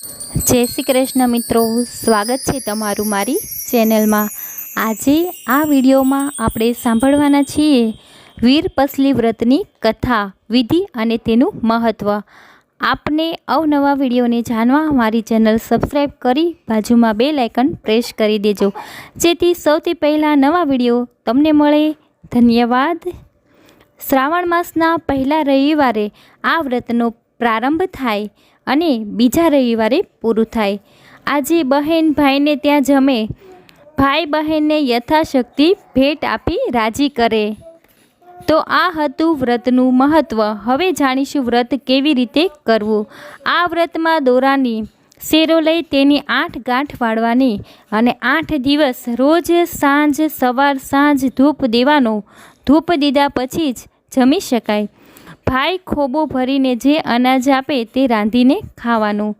જય શ્રી કૃષ્ણ મિત્રો, સ્વાગત છે તમારું મારી ચેનલમાં. આજે આ વિડીયોમાં આપણે સાંભળવાના છીએ વીર પસલી વ્રતની કથા, વિધિ અને તેનું મહત્ત્વ આપને અવનવા વિડીયોને જાણવા મારી ચેનલ સબસ્ક્રાઈબ કરી બાજુમાં બે લાઇકન પ્રેસ કરી દેજો, જેથી સૌથી પહેલાં નવા વીડિયો તમને મળે. ધન્યવાદ. શ્રાવણ માસના પહેલા રવિવારે આ વ્રતનો પ્રારંભ થાય. અને બીજા રવિવારે પૂરું થાય. આજે બહેન ભાઈને ત્યાં જમે. ભાઈ બહેનને યથાશક્તિ ભેટ આપી રાજી કરે. તો આ હતું વ્રતનું મહત્ત્વ હવે જાણીશું વ્રત કેવી રીતે કરવું. આ વ્રતમાં દોરાની શેરો લઈ તેની આઠ ગાંઠ વાળવાની અને આઠ દિવસ રોજ સાંજ સવાર સાંજ ધૂપ દેવાનો. ધૂપ દીધા પછી જ જમી શકાય. ભાઈ ખોબો ભરીને જે અનાજ આપે તે રાંધીને ખાવાનું.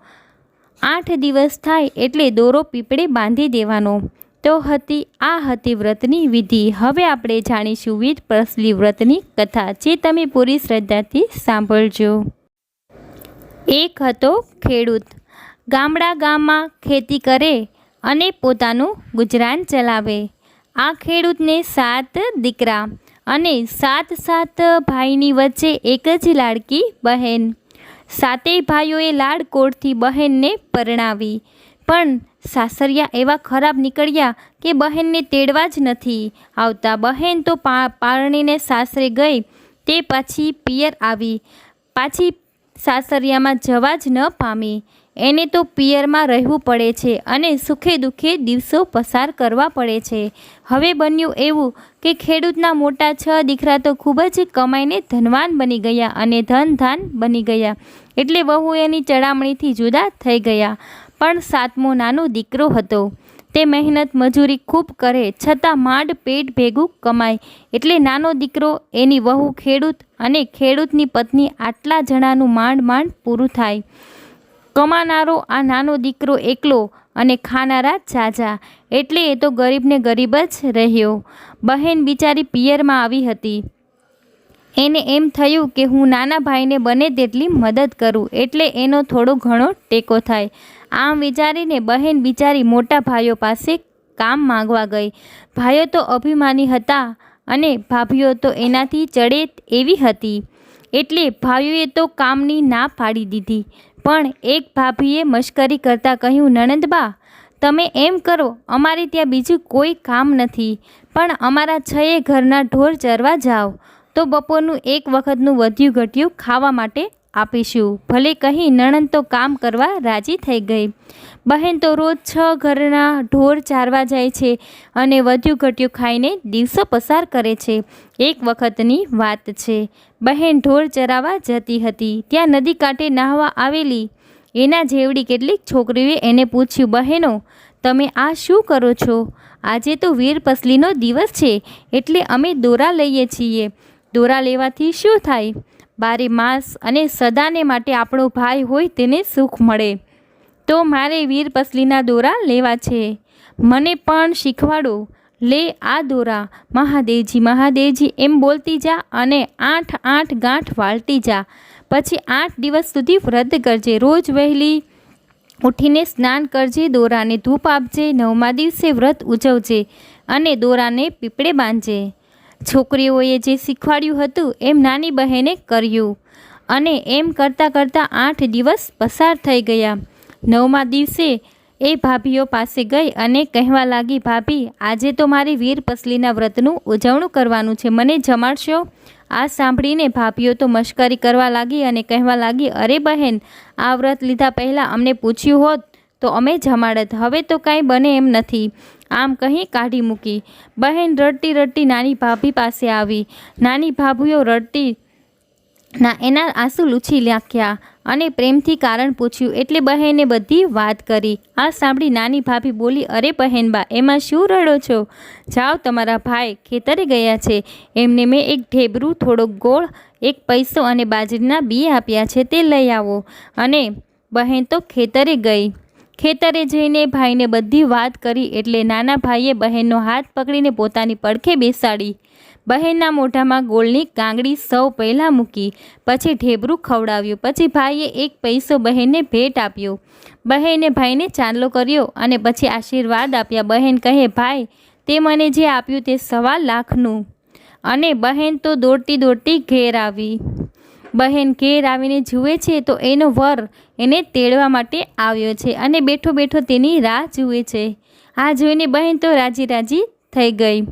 આઠ દિવસ થાય એટલે દોરો પીપળે બાંધી દેવાનો. તો હતી, આ હતી વ્રતની વિધિ. હવે આપણે જાણીશું વીર પ્રસલી વ્રતની કથા, જે તમે પૂરી શ્રદ્ધાથી સાંભળજો. એક હતો ખેડૂત. ગામડા ગામમાં ખેતી કરે અને પોતાનું ગુજરાન ચલાવે. આ ખેડૂતને સાત દીકરા. અને સાત સાત ભાઈની વચ્ચે એક જ લાડકી બહેન. સાતેય ભાઈઓએ લાડકોડથી બહેનને પરણાવી. પણ સાસરિયા એવા ખરાબ નીકળ્યા કે બહેનને તેડવા જ નથી આવતા. બહેન તો પારણીને સાસરે ગઈ, તે પાછી પિયર આવી. પાછી સાસરિયામાં જવા જ ન પામી. એને તો પિયરમાં રહેવું પડે છે અને સુખે દુઃખે દિવસો પસાર કરવા પડે છે. હવે બન્યું એવું કે ખેડૂતના મોટા છ દીકરા તો ખૂબ જ કમાઈને ધનવાન બની ગયા અને ધન ધાન બની ગયા. એટલે વહુ એની ચડામણીથી જુદા થઈ ગયા. પણ સાતમો નાનો દીકરો હતો. તે મહેનત મજૂરી ખૂબ કરે, છતાં માંડ પેટ ભેગું કમાય. એટલે નાનો દીકરો, એની વહુ ખેડૂત અને ખેડૂતની પત્ની આટલા જણાનું માંડ માંડ પૂરું થાય. કમાનારો આ નાનો દીકરો એકલો અને ખાનારા ઝાઝા, એટલે એ તો ગરીબને ગરીબ જ રહ્યો. બહેન બિચારી પિયરમાં આવી હતી. એને એમ થયું કે હું નાના ભાઈને બને તેટલી મદદ કરું, એટલે એનો થોડો ઘણો ટેકો થાય. આમ વિચારીને બહેન બિચારી મોટા ભાઈઓ પાસે કામ માંગવા ગઈ. ભાઈઓ તો અભિમાની હતા અને ભાભીઓ તો એનાથી ચડે એવી હતી. એટલે ભાઈઓએ તો કામની ના પાડી દીધી. પણ એક ભાભીએ મશ્કરી કરતાં કહ્યું, નણંદબા, તમે એમ કરો, અમારે ત્યાં બીજું કોઈ કામ નથી. પણ અમારા છએ ઘરના ઢોર ચરવા જાઓ. તો બપોરનું એક વખતનું વધ્યું ઘટ્યું ખાવા માટે આપીશું. ભલે કહી નણંદ તો કામ કરવા રાજી થઈ ગઈ. બહેન તો રોજ છ ઘરના ઢોર ચારવા જાય છે અને વધ્યું ઘટ્યું ખાઈને દિવસો પસાર કરે છે. એક વખતની વાત છે. બહેન ઢોર ચરાવવા જતી હતી. ત્યાં નદી કાંઠે નાહવા આવેલી. એના જેવડી કેટલીક છોકરીઓએ એને પૂછ્યું, બહેનો, તમે આ શું કરો છો? આજે તો વીર પસલીનો દિવસ છે. એટલે અમે દોરા લઈએ છીએ. દોરા લેવાથી શું થાય? બારે માસ અને સદાને માટે આપણો ભાઈ હોય તેને સુખ મળે. તો મારે વીર પસલીના દોરા લેવા છે. મને પણ શીખવાડો. લે આ દોરા. મહાદેવજી મહાદેવજી, એમ બોલતી જા અને આઠ આઠ ગાંઠ વાળતી જા. પછી આઠ દિવસ સુધી વ્રત કરજે. રોજ વહેલી ઉઠીને સ્નાન કરજે, દોરાને ધૂપ આપજે, નવમા દિવસે વ્રત ઉજવજે અને દોરાને પીપળે બાંધજે. છોકરીઓએ જે શીખવાડ્યું હતું એમ નાની બહેને કર્યું. અને એમ કરતાં કરતાં આઠ દિવસ પસાર થઈ ગયા. નવમા દિવસે એ ભાભીઓ પાસે ગઈ અને કહેવા લાગી, ભાભી, આજે તો મારી વીર પસલીના વ્રતનું ઉજવણું કરવાનું છે. મને જમાડશો? આ સાંભળીને ભાભીઓ તો મશ્કરી કરવા લાગી અને કહેવા લાગી, અરે બહેન, આ વ્રત લીધા પહેલાં અમને પૂછ્યું હોત તો અમે જમાડત. હવે તો કાંઈ બને એમ નથી. આમ કહી કાઢી મૂકી. બહેન રડતી રડતી નાની ભાભી પાસે આવી. નાની ભાભીઓ રડતી ના, એના આંસુ લૂછી નાખ્યા અને પ્રેમથી કારણ પૂછ્યું, એટલે બહેને બધી વાત કરી. આ સાંભળી નાની ભાભી બોલી, અરે બહેનબા એમાં શું રડો છો? જાઓ તમારા ભાઈ ખેતરે ગયા છે. એમને મેં એક ઢેબરું થોડોક ગોળ, એક પૈસો અને બાજરીના બી આપ્યા છે, તે લઈ આવો. અને બહેન તો ખેતરે ગઈ. ખેતરે જઈને ભાઈને બધી વાત કરી એટલે નાના ભાઈએ બહેનનો હાથ પકડીને પોતાની પડખે બેસાડી. બહેનના મોઢામાં ગોળની કાંગડી સૌ પહેલાં મૂકી, પછી ઢેબરું ખવડાવ્યું, પછી ભાઈએ એક પૈસો બહેનને ભેટ આપ્યો. બહેને ભાઈને ચાંદલો કર્યો અને પછી આશીર્વાદ આપ્યા. બહેન કહે, ભાઈ, તે મને જે આપ્યું તે સવા લાખનું. અને બહેન તો દોડતી દોડતી ઘેર આવી. બહેન ઘેર આવીને જુએ છે તો એનો વર એને તેડવા માટે આવ્યો છે અને બેઠો બેઠો તેની રાહ જુએ છે. આ જોઈને બહેન તો રાજી રાજી થઈ ગઈ.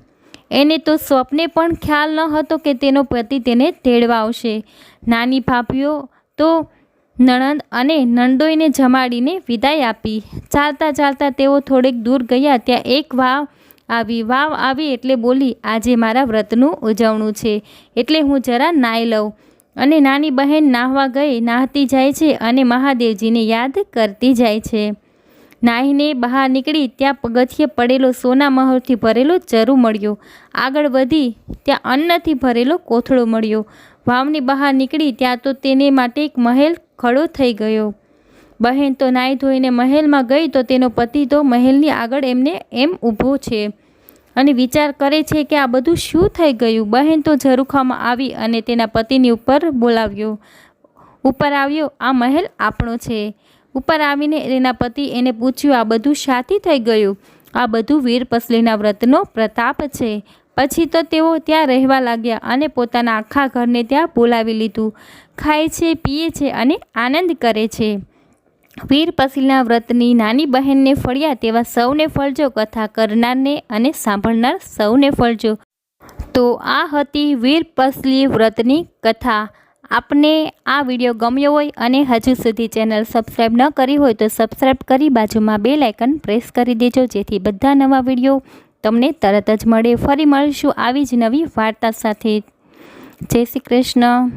એને તો સ્વપ્ને પણ ખ્યાલ ન હતો કે તેનો પતિ તેને તેડવા આવશે. નાની ભાભીઓ તો નણંદ અને નંદોઈને જમાડીને વિદાય આપી. ચાલતા ચાલતા તેઓ થોડેક દૂર ગયા ત્યાં એક વાવ આવી. વાવ આવી એટલે બોલી, આજે મારા વ્રતનું ઉજવણું છે. એટલે હું જરા નાઈ લઉં. અને નાની બહેન નાહવા ગઈ, નાહતી જાય છે અને મહાદેવજીને યાદ કરતી જાય છે. નાહીને બહાર નીકળી ત્યાં પગથિયે પડેલો સોના મહોરથી ભરેલો ચરુ મળ્યો. આગળ વધી ત્યાં અન્નથી ભરેલો કોથળો મળ્યો. વાવની બહાર નીકળી ત્યાં તો તેને માટે એક મહેલ ખડો થઈ ગયો. બહેન તો નાહી ધોઈને મહેલમાં ગઈ તો તેનો પતિ તો મહેલની આગળ એમને એમ ઊભો છે. અને વિચાર કરે છે કે આ બધું શું થઈ ગયું? બહેન તો ઝરૂખામાં આવી અને તેના પતિની ઉપર બોલાવ્યો. ઉપર આવ્યો, આ મહેલ આપણો છે. ઉપર આવીને એના પતિ એને પૂછ્યું, આ બધું શાથી થઈ ગયું? આ બધું વીર પસલીના વ્રતનો પ્રતાપ છે. પછી તો તેઓ ત્યાં રહેવા લાગ્યા અને પોતાના આખા ઘરને ત્યાં બોલાવી લીધું. ખાય છે, પીએ છે અને આનંદ કરે છે. વીર પસીલના વ્રતની નાની બહેનને ફળ્યા તેવા સૌને ફળજો, કથા કરનારને અને સાંભળનાર સૌને ફળજો. તો આ હતી વીર પસલી વ્રતની કથા. આપને આ વીડિયો ગમ્યો હોય અને હજુ સુધી ચેનલ સબસ્ક્રાઈબ ન કરી હોય તો સબસ્ક્રાઈબ કરી બાજુમાં બે લાઇકન પ્રેસ કરી દેજો, જેથી બધા નવા વીડિયો તમને તરત જ મળે. ફરી મળીશું આવી જ નવી વાર્તા સાથે. જય શ્રી કૃષ્ણ.